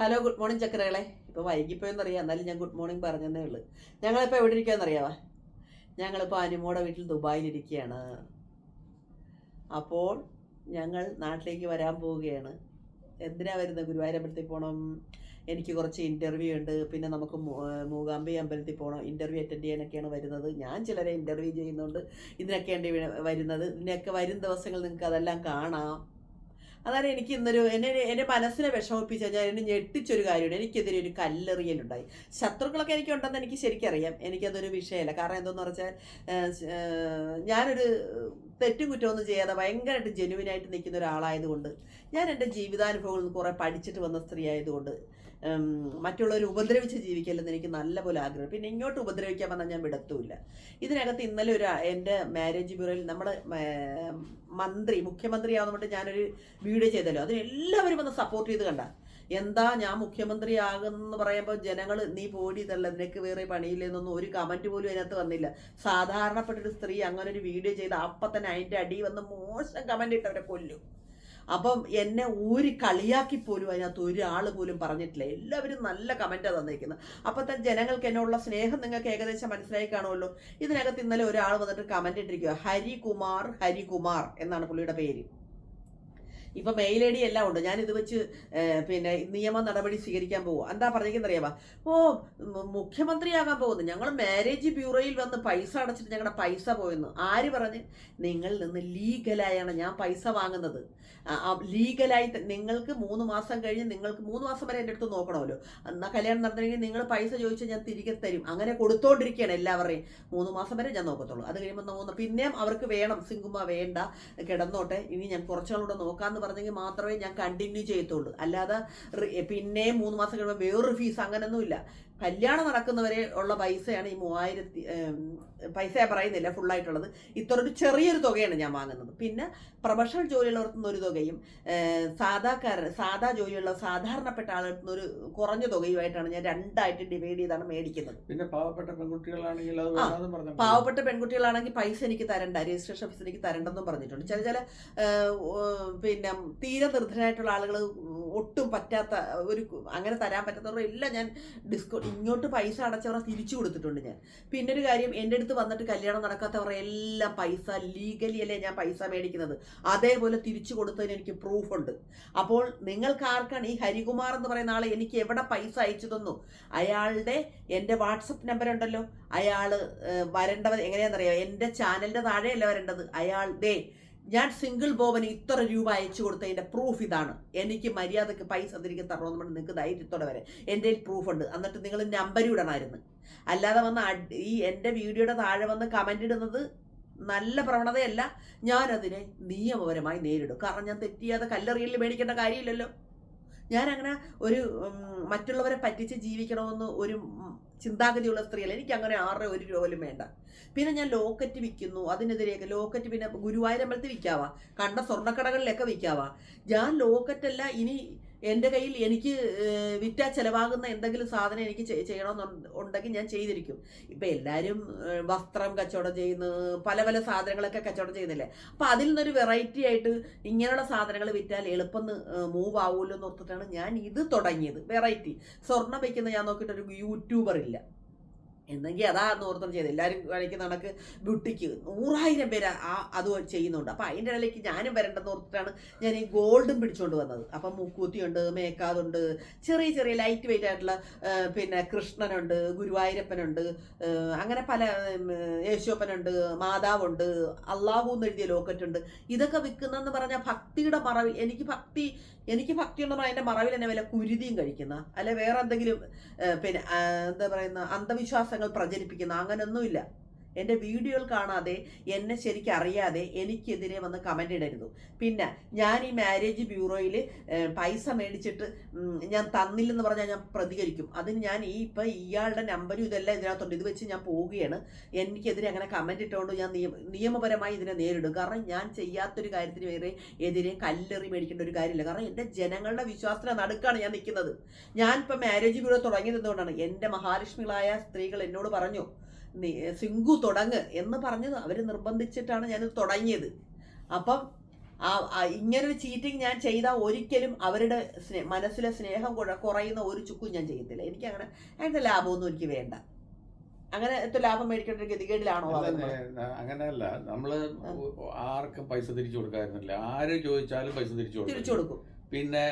Hello good morning ചക്കരകളെ. ഇപ്പോൾ വൈകിപ്പോയെന്നറിയാം. എന്നാലും ഞാൻ ഗുഡ് മോർണിംഗ് പറഞ്ഞതേ ഉള്ളൂ. ഞങ്ങളിപ്പോൾ എവിടെ ഇരിക്കുകയെന്നറിയാവാ ഞങ്ങളിപ്പോൾ അനുമോടെ വീട്ടിൽ ദുബായിലിരിക്കുകയാണ് അപ്പോൾ ഞങ്ങൾ നാട്ടിലേക്ക് വരാൻ പോവുകയാണ്. എന്തിനാ വരുന്നത് ഗുരുവായൂരമ്പലത്തിൽ പോകണം എനിക്ക് കുറച്ച് ഇന്റർവ്യൂ ഉണ്ട്. പിന്നെ നമുക്ക് മൂകാംബി അമ്പലത്തിൽ പോകണം ഇന്റർവ്യൂ അറ്റൻഡ് ചെയ്യാനൊക്കെയാണ് വരുന്നത്. ഞാൻ ചിലരെ ഇന്റർവ്യൂ ചെയ്യുന്നുണ്ട്. ഇതിനൊക്കെയാണ് വരുന്നത്. ഇതിനൊക്കെ വരും ദിവസങ്ങൾ നിങ്ങൾക്ക് അതെല്ലാം കാണാം. അതാണ് എനിക്ക് ഇന്നൊരു എന്നെ എന്റെ മനസ്സിനെ വിഷമിപ്പിച്ച ഞാൻ എന്നെ ഞെട്ടിച്ചൊരു കാര്യമുണ്ട്. എനിക്കെതിരെ ഒരു കല്ലെറിയലുണ്ടായി ശത്രുക്കളൊക്കെ എനിക്ക് ഉണ്ടെന്ന് എനിക്ക് ശരിക്കറിയാം. എനിക്കതൊരു വിഷയമല്ല. കാരണം എന്തെന്ന് പറഞ്ഞാൽ ഞാനൊരു തെറ്റും കുറ്റമൊന്നും ചെയ്യാതെ ഭയങ്കരമായിട്ട് ജെനുവിനായിട്ട് നിൽക്കുന്ന ഒരാളായതുകൊണ്ട് ഞാൻ എന്റെ ജീവിതാനുഭവങ്ങളിൽ നിന്ന് കുറേ പഠിച്ചിട്ട് വന്ന സ്ത്രീ ആയതുകൊണ്ട് മറ്റുള്ളവർ ഉപദ്രവിച്ച് ജീവിക്കല്ലെന്ന് എനിക്ക് നല്ലപോലെ ആഗ്രഹം. പിന്നെ ഇങ്ങോട്ട് ഉപദ്രവിക്കാൻ വന്നാൽ ഞാൻ വിടത്തുമില്ല ഇതിനകത്ത് ഇന്നലെ ഒരു എന്റെ മാരേജ് ബ്യൂറോയിൽ നമ്മുടെ മന്ത്രി മുഖ്യമന്ത്രിയാവുന്നതുകൊണ്ട് ഞാനൊരു വീഡിയോ ചെയ്തല്ലോ. അതിന് എല്ലാവരും വന്ന് സപ്പോർട്ട് ചെയ്ത് കണ്ട. എന്താ ഞാൻ മുഖ്യമന്ത്രി ആകുന്നെന്ന് പറയുമ്പോൾ ജനങ്ങൾ നീ പോടി ഇതല്ല നിനക്ക് വേറെ പണിയില്ലെന്നൊന്നും ഒരു കമന്റ് പോലും അതിനകത്ത് വന്നില്ല. സാധാരണപ്പെട്ടൊരു സ്ത്രീ അങ്ങനെ ഒരു വീഡിയോ ചെയ്ത് അപ്പം തന്നെ അതിന്റെ അടി വന്ന് മോശം കമന്റ് ഇട്ടവരെ കൊല്ലും. അപ്പം എന്നെ ഊരി കളിയാക്കി പോലും അതിനകത്ത് ഒരാൾ പോലും പറഞ്ഞിട്ടില്ല. എല്ലാവരും നല്ല കമന്റാണ് തന്നിരിക്കുന്നത് അപ്പോഴത്തെ ജനങ്ങൾക്ക് എന്നോടുള്ള സ്നേഹം നിങ്ങൾക്ക് ഏകദേശം മനസ്സിലായി കാണുമല്ലോ? ഇതിനകത്ത് ഇന്നലെ ഒരാൾ വന്നിട്ട് കമന്റ് ഇട്ടിരിക്കുക ഹരികുമാർ ഹരികുമാർ എന്നാണ് പുള്ളിയുടെ പേര്. ഇപ്പൊ മെയിൽ ഐ ഡി എല്ലാം ഉണ്ട്. ഞാൻ ഇത് വെച്ച് പിന്നെ നിയമ നടപടി സ്വീകരിക്കാൻ പോകും എന്താ പറഞ്ഞിരിക്കുന്നത് അറിയാമോ ഓ മുഖ്യമന്ത്രി മുഖ്യമന്ത്രിയാകാൻ പോകുന്നു. ഞങ്ങൾ മാരേജ് ബ്യൂറോയിൽ വന്ന് പൈസ അടച്ചിട്ട് ഞങ്ങളുടെ പൈസ പോയെന്ന്. ആര് പറഞ്ഞ്? നിങ്ങളിൽ നിന്ന് ലീഗലായാണ് ഞാൻ പൈസ വാങ്ങുന്നത്. ലീഗലായി നിങ്ങൾക്ക് മൂന്ന് മാസം കഴിഞ്ഞ് നിങ്ങൾക്ക് മൂന്ന് മാസം വരെ എന്റെ അടുത്ത് നോക്കണമല്ലോ. എന്നാൽ കല്യാണം നടന്നില്ലെങ്കിൽ നിങ്ങൾ പൈസ ചോദിച്ചാൽ ഞാൻ തിരികെ തരും. അങ്ങനെ കൊടുത്തോണ്ടിരിക്കുകയാണ് എല്ലാവരെയും മൂന്ന് മാസം വരെ ഞാൻ നോക്കത്തുള്ളൂ. അത് കഴിയുമ്പോൾ മൂന്ന് പിന്നെയും അവർക്ക് വേണം. സിങ്കുമ വേണ്ട. കിടന്നോട്ടെ. ഇനി ഞാൻ കുറച്ചുകൂടെ നോക്കാമെന്ന് പറഞ്ഞെങ്കിൽ മാത്രമേ ഞാൻ കണ്ടിന്യൂ ചെയ്യത്തുള്ളൂ. അല്ലാതെ പിന്നെ മൂന്ന് മാസം കഴിയുമ്പോൾ വേറൊരു ഫീസ് അങ്ങനെയൊന്നുമില്ല കല്യാണം നടക്കുന്നവരെ ഉള്ള പൈസയാണ് ഈ മൂവായിരത്തി പൈസ പറയുന്നില്ല ഫുള്ളായിട്ടുള്ളത് ഇത്ര ഒരു ചെറിയൊരു തുകയാണ് ഞാൻ വാങ്ങുന്നത്. പിന്നെ പ്രൊഫഷണൽ ജോലിയുള്ളവർക്ക് നിന്ന് ഒരു തുകയും സാധാക്കാരൻ സാധാ ജോലിയുള്ള സാധാരണപ്പെട്ട നിന്ന് ഒരു കുറഞ്ഞ തുകയുമായിട്ടാണ് ഞാൻ രണ്ടായിട്ട് ഡിവൈഡ് ചെയ്താണ് മേടിക്കുന്നത്. പിന്നെ പാവപ്പെട്ട പെൺകുട്ടികളാണെങ്കിൽ പാവപ്പെട്ട പെൺകുട്ടികളാണെങ്കിൽ പൈസ എനിക്ക് തരണ്ട രജിസ്ട്രേഷൻ ഫീസ് എനിക്ക് തരണ്ടെന്നും പറഞ്ഞിട്ടുണ്ട്. ചില ചില പിന്നെ തീരെ നിർദ്ധനായിട്ടുള്ള ആളുകൾ ഒട്ടും പറ്റാത്ത ഒരു അങ്ങനെ തരാൻ പറ്റാത്തവരുടെ എല്ലാം ഞാൻ ഡിസ്കൗണ്ട് ഇങ്ങോട്ട് പൈസ അടച്ചവരെ തിരിച്ചു കൊടുത്തിട്ടുണ്ട് ഞാൻ. പിന്നെ ഒരു കാര്യം എന്റെ അടുത്ത് വന്നിട്ട് കല്യാണം നടക്കാത്തവരെ എല്ലാം പൈസ ലീഗലി അല്ലേ ഞാൻ പൈസ മേടിക്കുന്നത്? അതേപോലെ തിരിച്ചു കൊടുത്തതിന് എനിക്ക് പ്രൂഫ് ഉണ്ട്. അപ്പോൾ നിങ്ങൾക്ക് ആർക്കാണ് ഈ ഹരികുമാർ എന്ന് പറയുന്ന ആൾ എനിക്ക് എവിടെ പൈസ അയച്ചു തന്നു? അയാളുടെ എന്റെ വാട്സപ്പ് നമ്പർ ഉണ്ടല്ലോ. അയാൾ വരേണ്ടവർ എങ്ങനെയാണെന്നറിയാം? എന്റെ ചാനലിന്റെ താഴെയല്ല വരേണ്ടത്? അയാൾ ദേ ഞാൻ സിംഗിൾ ബോബന് ഇത്ര രൂപ അയച്ചു കൊടുത്തതിന്റെ പ്രൂഫ് ഇതാണ്. എനിക്ക് മര്യാദയ്ക്ക് പൈസ തിരികെ തരണമെന്ന് പറഞ്ഞ് നിങ്ങൾക്ക് ധൈര്യത്തോടെ വരെ. എന്റെ പ്രൂഫ് ഉണ്ട്. എന്നിട്ട് നിങ്ങൾ നമ്പർ ഇടണമായിരുന്നു അല്ലാതെ വന്ന് ഈ എന്റെ വീഡിയോയുടെ താഴെ വന്ന് കമന്റ് ഇടുന്നത് നല്ല പ്രവണതയല്ല. ഞാനതിനെ നിയമപരമായി നേരിടും. കാരണം ഞാൻ തെറ്റിയാതെ കല്ലെറിയലിൽ മേടിക്കേണ്ട കാര്യമില്ലല്ലോ. ഞാൻ അങ്ങനെ ഒരു മറ്റുള്ളവരെ പറ്റിച്ച് ജീവിക്കണമെന്ന് ഒരു ചിന്താഗതിയുള്ള സ്ത്രീയല്ല എനിക്ക് അങ്ങനെ ആറ് ഒരു പോലും വേണ്ട. പിന്നെ ഞാൻ ലോക്കറ്റ് വിൽക്കുന്നു. അതിനെതിരെയൊക്കെ ലോക്കറ്റ് പിന്നെ ഗുരുവായൂരമ്പലത്തിൽ വിൽക്കാവാ. കണ്ട സ്വർണക്കടകളിലൊക്കെ വിൽക്കാവാ. ഞാൻ ലോക്കറ്റല്ല ഇനി എന്റെ കയ്യിൽ എനിക്ക് വിറ്റ ചിലവാകുന്ന എന്തെങ്കിലും സാധനം എനിക്ക് ചെയ്യണമെന്നുണ്ടെങ്കിൽ ഞാൻ ചെയ്തിരിക്കും. ഇപ്പം എല്ലാവരും വസ്ത്രം കച്ചവടം ചെയ്യുന്നു പല പല സാധനങ്ങളൊക്കെ കച്ചവടം ചെയ്യുന്നില്ലേ? അപ്പം അതിൽ നിന്നൊരു വെറൈറ്റി ആയിട്ട് ഇങ്ങനെയുള്ള സാധനങ്ങൾ വിറ്റാൽ എളുപ്പം മൂവ് ആവുമല്ലോ എന്ന് ഓർത്തിട്ടാണ് ഞാൻ ഇത് തുടങ്ങിയത് വെറൈറ്റി സ്വർണം വയ്ക്കുന്ന ഞാൻ നോക്കിയിട്ടൊരു യൂട്യൂബർ ഇല്ല. എന്നെങ്കിൽ അതാ ഓർത്തം ചെയ്ത് എല്ലാവരും കാണിക്കുന്ന കണക്ക് ബ്യൂട്ടിക്ക് നൂറായിരം പേര് ആ അത് ചെയ്യുന്നുണ്ട്. അപ്പം അതിന്റെ ഇടയിലേക്ക് ഞാനും വരണ്ടെന്ന് ഓർത്തിട്ടാണ് ഞാൻ ഈ ഗോൾഡും പിടിച്ചുകൊണ്ട് വന്നത്. അപ്പം മൂക്കൂത്തിയുണ്ട് മേക്കാതുണ്ട് ചെറിയ ചെറിയ ലൈറ്റ് വെയിറ്റ് ആയിട്ടുള്ള പിന്നെ കൃഷ്ണനുണ്ട് ഗുരുവായൂരപ്പനുണ്ട് അങ്ങനെ പല യേശുവപ്പനുണ്ട് മാതാവുണ്ട് അള്ളാഹു എന്ന് എഴുതിയ ലോക്കറ്റ് ഉണ്ട്. ഇതൊക്കെ വിൽക്കുന്നതെന്ന് പറഞ്ഞാൽ ഭക്തിയുടെ മറവിൽ എനിക്ക് ഭക്തി എനിക്ക് ഭക്തി ഉണ്ടെന്ന് പറഞ്ഞാൽ മറവിൽ എന്നെ വല്ല കുരുതിയും കഴിക്കുന്ന അല്ലെ വേറെ എന്തെങ്കിലും പിന്നെ എന്താ പറയുന്ന അന്ധവിശ്വാസങ്ങൾ പ്രചരിപ്പിക്കുന്ന. അങ്ങനെയൊന്നുമില്ല എന്റെ വീഡിയോകൾ കാണാതെ എന്നെ ശരിക്കും അറിയാതെ എനിക്കെതിരെ വന്ന് കമന്റ് ഇടരുത്. പിന്നെ ഞാൻ ഈ മാരേജ് ബ്യൂറോയിൽ പൈസ മേടിച്ചിട്ട് ഞാൻ തന്നില്ലെന്ന് പറഞ്ഞാൽ ഞാൻ പ്രതികരിക്കും. അതിന് ഞാൻ ഈ ഇപ്പം ഇയാളുടെ നമ്പരും ഇതെല്ലാം ഇതിനകത്തുണ്ട്. ഇത് വെച്ച് ഞാൻ പോവുകയാണ്. എനിക്കെതിരെ അങ്ങനെ കമന്റ് ഇട്ടുകൊണ്ട് ഞാൻ നിയമ നിയമപരമായി ഇതിനെ നേരിടും. കാരണം ഞാൻ ചെയ്യാത്തൊരു കാര്യത്തിന് വേറെ എതിരെ കല്ലെറി മേടിക്കേണ്ട ഒരു കാര്യമില്ല. കാരണം എന്റെ ജനങ്ങളുടെ വിശ്വാസത്തിന് നടുക്കാണ് ഞാൻ നിൽക്കുന്നത്. ഞാൻ മാരേജ് ബ്യൂറോ തുടങ്ങിയത് എന്തുകൊണ്ടാണ് എന്റെ മഹാലക്ഷ്മികളായ സ്ത്രീകൾ എന്നോട് പറഞ്ഞു സിങ്കു തുടങ്ങ് എന്ന് പറഞ്ഞത് അവർ നിർബന്ധിച്ചിട്ടാണ് ഞാനിത് തുടങ്ങിയത്. അപ്പം ഇങ്ങനൊരു ചീറ്റിംഗ് ഞാൻ ചെയ്താൽ ഒരിക്കലും അവരുടെ സ്നേ മനസ്സിലെ സ്നേഹം കുറ- കുറയുന്ന ഒരു ചുക്കും ഞാൻ ചെയ്യത്തില്ല. എനിക്ക് അങ്ങനെ അങ്ങനത്തെ ലാഭമൊന്നും എനിക്ക് വേണ്ട. അങ്ങനെ എത്ര ലാഭം മേടിക്കേണ്ട ഒരു ഗതികേടിലാണോ അങ്ങനെയല്ല. നമ്മൾ ആർക്കും പൈസ തിരിച്ചു കൊടുക്കാറില്ല ആര് ചോദിച്ചാലും പൈസ തിരിച്ചു കൊടുക്കും. പിന്നെ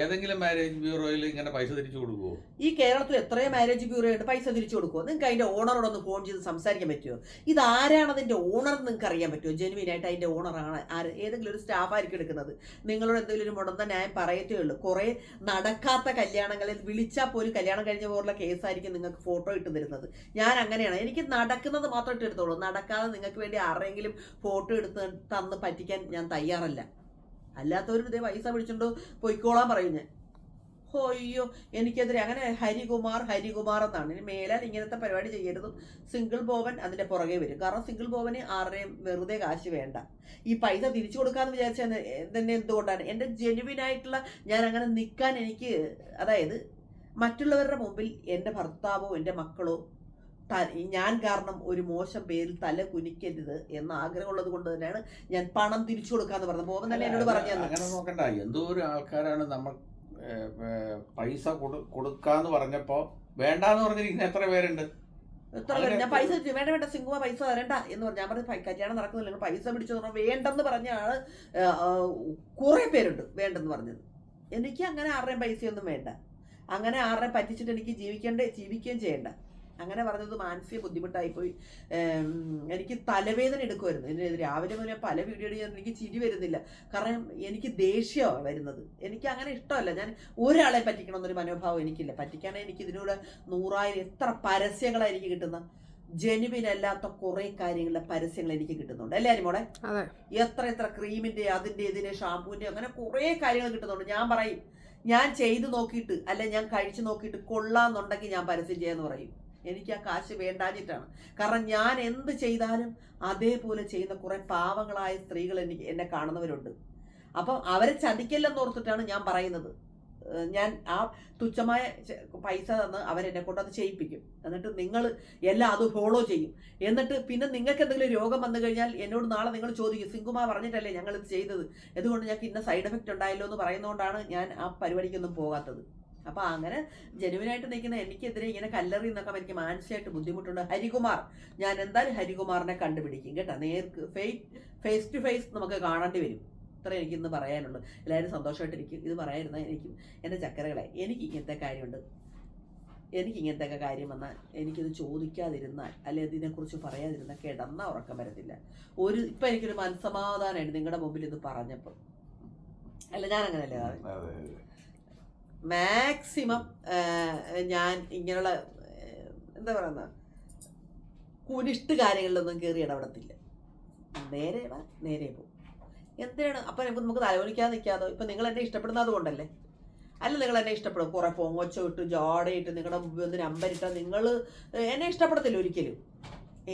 ഏതെങ്കിലും മാരേജ് ബ്യൂറോയിൽ ഇങ്ങനെ പൈസ തിരിച്ചു കൊടുക്കുമോ ഈ കേരളത്തിൽ എത്രയോ മാരേജ് ആയിട്ട് പൈസ തിരിച്ചു കൊടുക്കുമോ നിങ്ങൾക്ക് അതിന്റെ ഓണറോട് ഒന്ന് ഫോൺ ചെയ്ത് സംസാരിക്കാൻ പറ്റുമോ ഇത് ആരാണ് അതിന്റെ ഓണർ എന്ന് നിങ്ങൾക്ക് അറിയാൻ പറ്റുമോ ജെനുവിൻ ആയിട്ട് അതിന്റെ ഓണറാണ് ആര് ഏതെങ്കിലും ഒരു സ്റ്റാഫ് ആയിരിക്കും എടുക്കുന്നത്. നിങ്ങളോട് എന്തെങ്കിലും ഒരു മുടന്ത ന്യായം പറയത്തേ ഉള്ളൂ. കുറേ നടക്കാത്ത കല്യാണങ്ങളിൽ വിളിച്ചാൽ പോലും കല്യാണം കഴിഞ്ഞ പോലുള്ള കേസായിരിക്കും നിങ്ങൾക്ക് ഫോട്ടോ ഇട്ട് തരുന്നത്. ഞാൻ അങ്ങനെയാണ്. എനിക്ക് നടക്കുന്നത് മാത്രം ഇട്ട് എടുത്തോളൂ നടക്കാതെ നിങ്ങൾക്ക് വേണ്ടി ആരെങ്കിലും ഫോട്ടോ എടുത്ത് തന്ന് പറ്റിക്കാൻ ഞാൻ തയ്യാറല്ല. അല്ലാത്തവരും ഇതേ പൈസ പിടിച്ചുകൊണ്ട് പൊയ്ക്കോളാൻ പറയും ഞാൻ. അയ്യോ എനിക്കെതിരെ അങ്ങനെ ഹരികുമാർ ഹരികുമാർ എന്നാണ്. ഇനി മേലാൽ ഇങ്ങനത്തെ പരിപാടി ചെയ്യരുതും. സിംഗിൾ ബോവൻ അതിന്റെ പുറകെ വരും. കാരണം സിംഗിൾ ബോബന് ആരുടെയും വെറുതെ കാശ് വേണ്ട. ഈ പൈസ തിരിച്ചു കൊടുക്കാന്ന് വിചാരിച്ച തന്നെ എന്തുകൊണ്ടാണ്? എന്റെ ജെനുവിൻ ആയിട്ടുള്ള ഞാൻ അങ്ങനെ നിൽക്കാൻ എനിക്ക് അതായത് മറ്റുള്ളവരുടെ മുമ്പിൽ എന്റെ ഭർത്താവോ എന്റെ മക്കളോ ഞാൻ കാരണം ഒരു മോശം പേരിൽ തല കുനിക്കരുത് എന്ന ആഗ്രഹമുള്ളത് കൊണ്ട് തന്നെയാണ് ഞാൻ പണം തിരിച്ചു കൊടുക്കാന്ന് പറഞ്ഞത്. ബോബൻ തന്നെ എന്നോട് പറഞ്ഞു. അങ്ങനെ നോക്കണ്ട. എന്തോ ഒരു ആൾക്കാരാണ് നമ്മൾ പൈസ കൊടു- കൊടുക്കാന്ന് പറഞ്ഞപ്പോ വേണ്ടാന്ന് പറഞ്ഞിരിക്കുന്ന എത്ര പേരുണ്ട്? എത്ര പേര്? ഞാൻ പൈസ വേണ്ട വേണ്ട സിംഗുമ പൈസ തരണ്ട എന്ന് പറഞ്ഞു. ഞാൻ പറഞ്ഞു "പൈ- കല്യാണം നടക്കുന്നില്ല പൈസ പിടിച്ചു പറഞ്ഞാൽ വേണ്ടെന്ന് പറഞ്ഞ ആൾ കുറെ പേരുണ്ട് വേണ്ടെന്ന് പറഞ്ഞത്. എനിക്ക് അങ്ങനെ ആരുടെയും പൈസയൊന്നും വേണ്ട. അങ്ങനെ ആരെ പറ്റിച്ചിട്ട് എനിക്ക് ജീവിക്കേണ്ട ജീവിക്കുകയും ചെയ്യണ്ട. അങ്ങനെ പറഞ്ഞത് മാനസിക ബുദ്ധിമുട്ടായിപ്പോയി. പോയി എനിക്ക് തലവേദന എടുക്കുമായിരുന്നു ഇതിന് രാവിലെ മുതലേ പല വീഡിയോ ചെയ്യാൻ എനിക്ക് ചിരി വരുന്നില്ല. കാരണം എനിക്ക് ദേഷ്യമാണ് വരുന്നത്. എനിക്ക് അങ്ങനെ ഇഷ്ടമല്ല. ഞാൻ ഒരാളെ പറ്റിക്കണം എന്നൊരു മനോഭാവം എനിക്കില്ല. പറ്റിക്കാനേ എനിക്ക് ഇതിനൂടെ നൂറായിരം എത്ര പരസ്യങ്ങളാണ് എനിക്ക് കിട്ടുന്നത് ജെനുവിൻ അല്ലാത്ത കുറെ കാര്യങ്ങളുടെ പരസ്യങ്ങൾ എനിക്ക് കിട്ടുന്നുണ്ട്. അല്ലേ അനുമോടെ എത്ര എത്ര ക്രീമിന്റെ അതിന്റെ ഇതിന്റെ ഷാമ്പൂവിന്റെ അങ്ങനെ കുറെ കാര്യങ്ങൾ കിട്ടുന്നുണ്ട്. ഞാൻ പറയും ഞാൻ ചെയ്ത് നോക്കിയിട്ട് അല്ലെ ഞാൻ കഴിച്ചു നോക്കിയിട്ട് കൊള്ളാന്നുണ്ടെങ്കിൽ ഞാൻ പരസ്യം ചെയ്യാന്ന് പറയും. എനിക്ക് ആ കാശ് വേണ്ടാഞ്ഞിട്ടാണ്. കാരണം ഞാൻ എന്ത് ചെയ്താലും അതേപോലെ ചെയ്യുന്ന കുറെ പാവങ്ങളായ സ്ത്രീകൾ എനിക്ക് എന്നെ കാണുന്നവരുണ്ട്. അപ്പം അവരെ ചതിക്കല്ലെന്ന് ഓർത്തിട്ടാണ് ഞാൻ പറയുന്നത്. ഞാൻ ആ തുച്ഛമായ പൈസ തന്ന് അവരെന്നെ കൊണ്ട് ചെയ്യിപ്പിക്കും. എന്നിട്ട് നിങ്ങൾ എല്ലാം അത് ഫോളോ ചെയ്യും. എന്നിട്ട് പിന്നെ നിങ്ങൾക്ക് എന്തെങ്കിലും രോഗം വന്നു കഴിഞ്ഞാൽ എന്നോട് നാളെ നിങ്ങൾ ചോദിക്കും സിംഗുമാ പറഞ്ഞിട്ടല്ലേ ഞങ്ങൾ ഇത് ചെയ്തത്? അതുകൊണ്ട് ഞങ്ങൾക്ക് ഇന്ന സൈഡ് എഫക്റ്റ് ഉണ്ടായല്ലോ? എന്ന് പറയുന്നതുകൊണ്ടാണ് ഞാൻ ആ പരിപാടിക്കൊന്നും പോകാത്തത്. അപ്പൊ അങ്ങനെ ജനുവിനായിട്ട് നിൽക്കുന്ന എനിക്കെതിരെ ഇങ്ങനെ കല്ലറി എന്നൊക്കെ എനിക്ക് മാനസികമായിട്ട് ബുദ്ധിമുട്ടുണ്ട്. ഹരികുമാർ ഞാൻ എന്തായാലും ഹരികുമാറിനെ കണ്ടുപിടിക്കും കേട്ടോ. നേർക്ക് ഫേസ് ടു ഫേസ് നമുക്ക് കാണേണ്ടി വരും. ഇത്ര എനിക്കിന്ന് പറയാനുള്ളൂ. എല്ലാവരും സന്തോഷമായിട്ടിരിക്കും. ഇത് പറയാനിരുന്ന എനിക്കും എന്റെ ചക്കരകളെ എനിക്ക് ഇങ്ങനത്തെ കാര്യമുണ്ട്. എനിക്ക് ഇങ്ങനത്തെ കാര്യം വന്നാൽ എനിക്കിത് ചോദിക്കാതിരുന്നാൽ അല്ലെ ഇതിനെക്കുറിച്ച് പറയാതിരുന്നാൽ കിടന്ന ഉറക്കം വരത്തില്ല. ഒരു ഇപ്പം എനിക്കൊരു മനസ്സമാധാനമായിട്ട് നിങ്ങളുടെ മുമ്പിൽ ഇത് പറഞ്ഞപ്പോൾ. അല്ല ഞാൻ അങ്ങനെയല്ലേ മാക്സിമം ഞാൻ ഇങ്ങനെയുള്ള എന്താ പറയുന്ന? കുനിഷ്ട് കാര്യങ്ങളിലൊന്നും കയറി ഇടപെടത്തില്ല. നേരെ വാ നേരെ പോകും എന്തിനാണ്? അപ്പം നമുക്ക് തലവലിക്കാതെ നിൽക്കാതോ ഇപ്പം നിങ്ങൾ എന്നെ ഇഷ്ടപ്പെടുന്നത് കൊണ്ടല്ലേ? അല്ല നിങ്ങൾ എന്നെ ഇഷ്ടപ്പെടും. കുറേ പൊങ്ങൊച്ച ഇട്ട് ജോടയിട്ട് നിങ്ങളുടെ ഒന്ന് നമ്പരിട്ടാൽ നിങ്ങൾ എന്നെ ഇഷ്ടപ്പെടത്തില്ല ഒരിക്കലും.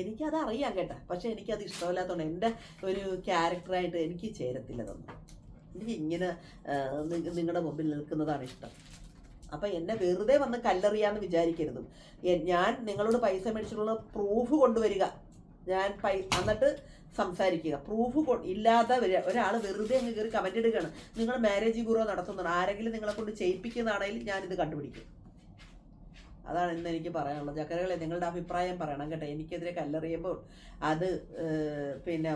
എനിക്കത് അറിയാം കേട്ടാ. പക്ഷെ എനിക്കത് ഇഷ്ടമല്ലാത്തതുകൊണ്ട് എന്റെ ഒരു ക്യാരക്ടറായിട്ട് എനിക്ക് ചേരത്തില്ല എനിക്ക് ഇങ്ങനെ നിങ്ങളുടെ മുമ്പിൽ നിൽക്കുന്നതാണ് ഇഷ്ടം. അപ്പം എന്നെ വെറുതെ വന്ന് കല്ലെറിയാന്ന് വിചാരിക്കരുത്. ഞാൻ നിങ്ങളോട് പൈസ മേടിച്ചിട്ടുള്ള പ്രൂഫ് കൊണ്ടുവരിക. ഞാൻ പൈ എന്നിട്ട് സംസാരിക്കുക. പ്രൂഫ് ഇല്ലാതെ ഒരാൾ വെറുതെ അങ്ങ് കയറി കമന്റ് ഇടുകയാണ്. നിങ്ങൾ മാരേജ് ഗുറോ നടത്തുന്നുണ്ട് ആരെങ്കിലും നിങ്ങളെ കൊണ്ട് ചെയ്യിപ്പിക്കുന്നതാണെങ്കിൽ ഞാനിത് കണ്ടുപിടിക്കും. അതാണ് ഇന്ന് എനിക്ക് പറയാനുള്ളത്. ചക്കരകളെ നിങ്ങളുടെ അഭിപ്രായം പറയണം കേട്ടോ. എനിക്കെതിരെ കല്ലെറിയുമ്പോൾ അത് പിന്നെ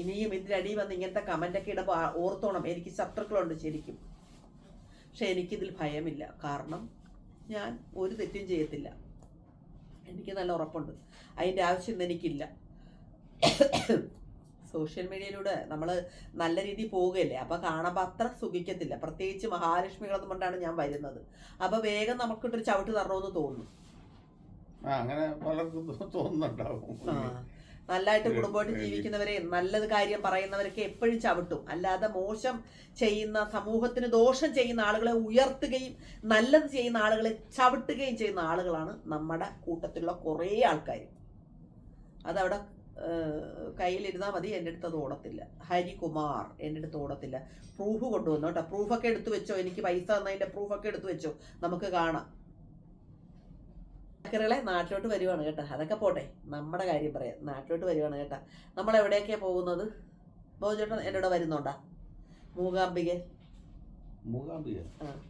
ഇനിയും ഇതിനടി വന്ന് ഇങ്ങനത്തെ കമന്റൊക്കെ ഇടുമ്പോൾ ഓർത്തോണം. എനിക്ക് ശത്രുക്കളുണ്ട് ശരിക്കും. പക്ഷെ എനിക്കിതിൽ ഭയമില്ല. കാരണം ഞാൻ ഒരു തെറ്റും ചെയ്യത്തില്ല. എനിക്ക് നല്ല ഉറപ്പുണ്ട്. അതിന്റെ ആവശ്യം എനിക്കില്ല. സോഷ്യൽ മീഡിയയിലൂടെ നമ്മൾ നല്ല രീതിയിൽ പോവുകയല്ലേ? അപ്പോൾ കാണുമ്പോൾ അത്ര സുഖിക്കത്തില്ല. പ്രത്യേകിച്ച് മഹാലക്ഷ്മികളെന്നും കൊണ്ടാണ് ഞാൻ വരുന്നത്. അപ്പോൾ വേഗം നമുക്കിട്ടൊരു ചവിട്ട് തരണമെന്ന് തോന്നുന്നു. അങ്ങനെ പലർക്കും തോന്നുന്നുണ്ടാവും. നല്ലതായിട്ട് കുടുംബമായിട്ട് ജീവിക്കുന്നവരെ നല്ലത് കാര്യം പറയുന്നവരൊക്കെ എപ്പോഴും ചവിട്ടും. അല്ലാതെ മോശം ചെയ്യുന്ന സമൂഹത്തിന് ദോഷം ചെയ്യുന്ന ആളുകളെ ഉയർത്തുകയും നല്ലത് ചെയ്യുന്ന ആളുകളെ ചവിട്ടുകയും ചെയ്യുന്ന ആളുകളാണ് നമ്മുടെ കൂട്ടത്തിലുള്ള കുറേ ആൾക്കാർ അതവിടെ കയ്യിലിരുന്നാൽ മതി എന്റെ അടുത്ത് അത് ഓടത്തില്ല. ഹരികുമാർ എന്റെ അടുത്ത് ഓടത്തില്ല. പ്രൂഫ് കൊണ്ടുവന്നു കേട്ടോ. പ്രൂഫൊക്കെ എടുത്തു വെച്ചോ. എനിക്ക് പൈസ തന്നതിന്റെ പ്രൂഫൊക്കെ എടുത്തു വെച്ചോ. നമുക്ക് കാണാം. ചക്കരകളെ നാട്ടിലോട്ട് വരുവാണ് കേട്ടോ. അതൊക്കെ പോട്ടെ. നമ്മുടെ കാര്യം പറയാം. നാട്ടിലോട്ട് വരുവാണ് കേട്ടോ. നമ്മൾ എവിടെയൊക്കെയാണ് പോകുന്നത്? ബോജേട്ടൻ എന്റെ കൂടെ വരുന്നുണ്ടാ? മൂകാംബിക? മൂകാംബിക? ആ.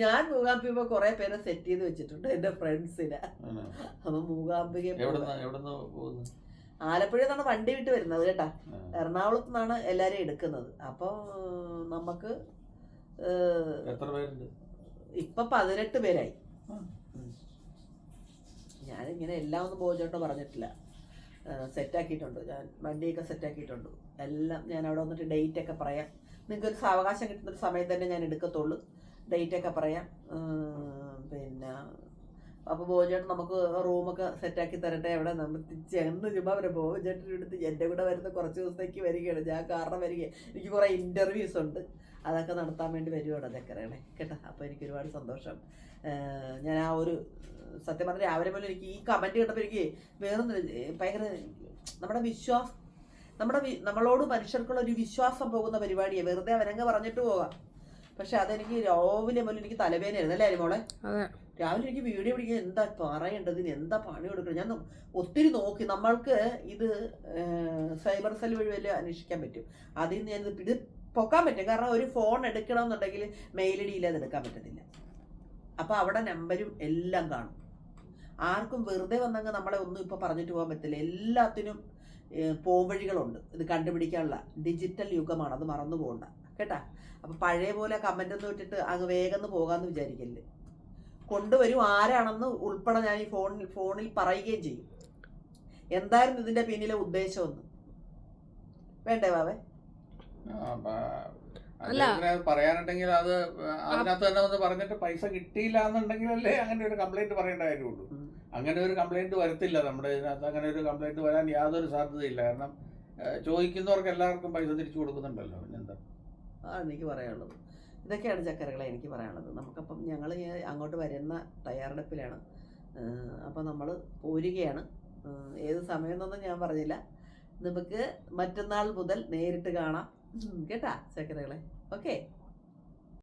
ഞാൻ മൂകാംബിക കുറെ പേരെ സെറ്റ് ചെയ്ത് വെച്ചിട്ടുണ്ട് എന്റെ ഫ്രണ്ട്സിനെ? അപ്പൊ മൂകാംബിക ആലപ്പുഴയിൽ നിന്നാണ് വണ്ടി വിട്ട് വരുന്നത് കേട്ടാ. എറണാകുളത്ത് നിന്നാണ് എല്ലാരും എടുക്കുന്നത്. അപ്പൊ നമുക്ക് ഇപ്പൊ പതിനെട്ട് പേരായി. ഞാൻ ഞാനിങ്ങനെ എല്ലാം ഒന്നും ബോജോട്ടോ പറഞ്ഞിട്ടില്ല. സെറ്റാക്കിയിട്ടുണ്ട് ഞാൻ വണ്ടിയൊക്കെ സെറ്റാക്കിയിട്ടുണ്ട് എല്ലാം ഞാൻ അവിടെ വന്നിട്ട് ഡേറ്റ് ഒക്കെ പറയാം. നിങ്ങൾക്ക് അവകാശം കിട്ടുന്ന ഒരു സമയം തന്നെ ഞാൻ എടുക്കത്തുള്ളൂ. ഡേറ്റ് ഒക്കെ പറയാം. പിന്നെ അപ്പോൾ ബോജേട്ടൻ നമുക്ക് റൂമൊക്കെ സെറ്റാക്കി തരട്ടെ. എവിടെ നമ്മൾ ചെന്ന് ചുമ്മാ വരെ ബോജേട്ടന്റെ അടുത്ത് എന്റെ കൂടെ വരുന്ന കുറച്ച് ദിവസത്തേക്ക് വരികയാണ്. ഞാൻ കാരണം വരിക എനിക്ക് കുറേ ഇന്റർവ്യൂസ് ഉണ്ട്. അതൊക്കെ നടത്താൻ വേണ്ടി വരുവാണ് ചക്കരകളെ. കേട്ടോ? അപ്പോൾ എനിക്ക് ഒരുപാട് സന്തോഷം. ഞാൻ ആ ഒരു സത്യം പറഞ്ഞാൽ രാവിലെ പോലും എനിക്ക് ഈ കമന്റ് കേട്ടപ്പോൾ എനിക്ക് വേറൊന്നും ഭയങ്കര നമ്മുടെ വിശ്വാസം നമ്മുടെ നമ്മളോട് മനുഷ്യർക്കുള്ള ഒരു വിശ്വാസം പോകുന്ന പരിപാടിയാണ് വെറുതെ അവരങ്ങ് പറഞ്ഞിട്ട് പോകാം പക്ഷെ അതെനിക്ക് രാവിലെ മുതൽ എനിക്ക് തലവേദനയായിരുന്നു. അല്ലേ മോളെ രാവിലെ എനിക്ക് വീഡിയോ പിടിക്കാൻ എന്താ പറയേണ്ടത്? എന്താ പണി കൊടുക്കണം ഞാൻ ഒത്തിരി നോക്കി. നമ്മൾക്ക് ഇത് സൈബർ സെൽ വഴി വല്ല അന്വേഷിക്കാൻ പറ്റും. അതിൽ നിന്ന് ഞാൻ ഇത് പൊക്കാൻ പറ്റും. കാരണം ഒരു ഫോൺ എടുക്കണമെന്നുണ്ടെങ്കിൽ മെയിൽ ഐ ഡി ഇല്ലാതെ എടുക്കാൻ പറ്റത്തില്ല. അപ്പോൾ അവിടെ നമ്പരും എല്ലാം കാണും. ആർക്കും വെറുതെ വന്നങ്ങ് നമ്മളെ ഒന്നും ഇപ്പോൾ പറഞ്ഞിട്ട് പോകാൻ പറ്റില്ല എല്ലാത്തിനും പോംവഴികളുണ്ട് ഇത് കണ്ടുപിടിക്കാനുള്ള ഡിജിറ്റൽ യുഗമാണ്. അത് മറന്നു പോകണ്ട. കേട്ടാ? അപ്പോൾ പഴയ പോലെ കമന്റ് ഒന്നും ഇട്ടിട്ട് അങ്ങ് വേഗം പോകാമെന്ന് വിചാരിക്കല്ലേ? കൊണ്ടുവരും ആരാണെന്ന് ഉൾപ്പെടെ ഞാൻ ഈ ഫോണിൽ ഫോണിൽ പറയുകയും ചെയ്യും. എന്തായിരുന്നു ഇതിന്റെ പിന്നിലെ ഉദ്ദേശമെന്ന് വേണ്ടേ ബാബേ? അല്ല. പറയാനുണ്ടെങ്കിൽ അത് അതിനകത്ത് തന്നെ ഒന്ന് പറഞ്ഞിട്ട് പൈസ കിട്ടിയില്ല എന്നുണ്ടെങ്കിലല്ലേ അങ്ങനെ ഒരു കംപ്ലൈന്റ് പറയേണ്ട കാര്യമുള്ളൂ. അങ്ങനെ ഒരു കംപ്ലൈന്റ് വരത്തില്ല നമ്മുടെ ഇതിനകത്ത്. അങ്ങനെ ഒരു കംപ്ലൈന്റ് വരാൻ യാതൊരു സാധ്യതയില്ല. കാരണം ചോദിക്കുന്നവർക്ക് എല്ലാവർക്കും പൈസ തിരിച്ചു കൊടുക്കുന്നുണ്ടല്ലോ. പിന്നെന്താ അതാണ് എനിക്ക് പറയാനുള്ളത്. ഇതൊക്കെയാണ് ചക്കരകളെ എനിക്ക് പറയാനുള്ളത്. നമുക്കപ്പം ഞങ്ങൾ അങ്ങോട്ട് വരുന്ന തയ്യാറെടുപ്പിലാണ്. അപ്പം നമ്മൾ പോരുകയാണ്. ഏത് സമയം എന്നൊന്നും ഞാൻ പറഞ്ഞില്ല. നമുക്ക് മറ്റന്നാൾ മുതൽ നേരിട്ട് കാണാം. കേട്ടാ ചക്കരകളെ ഓക്കെ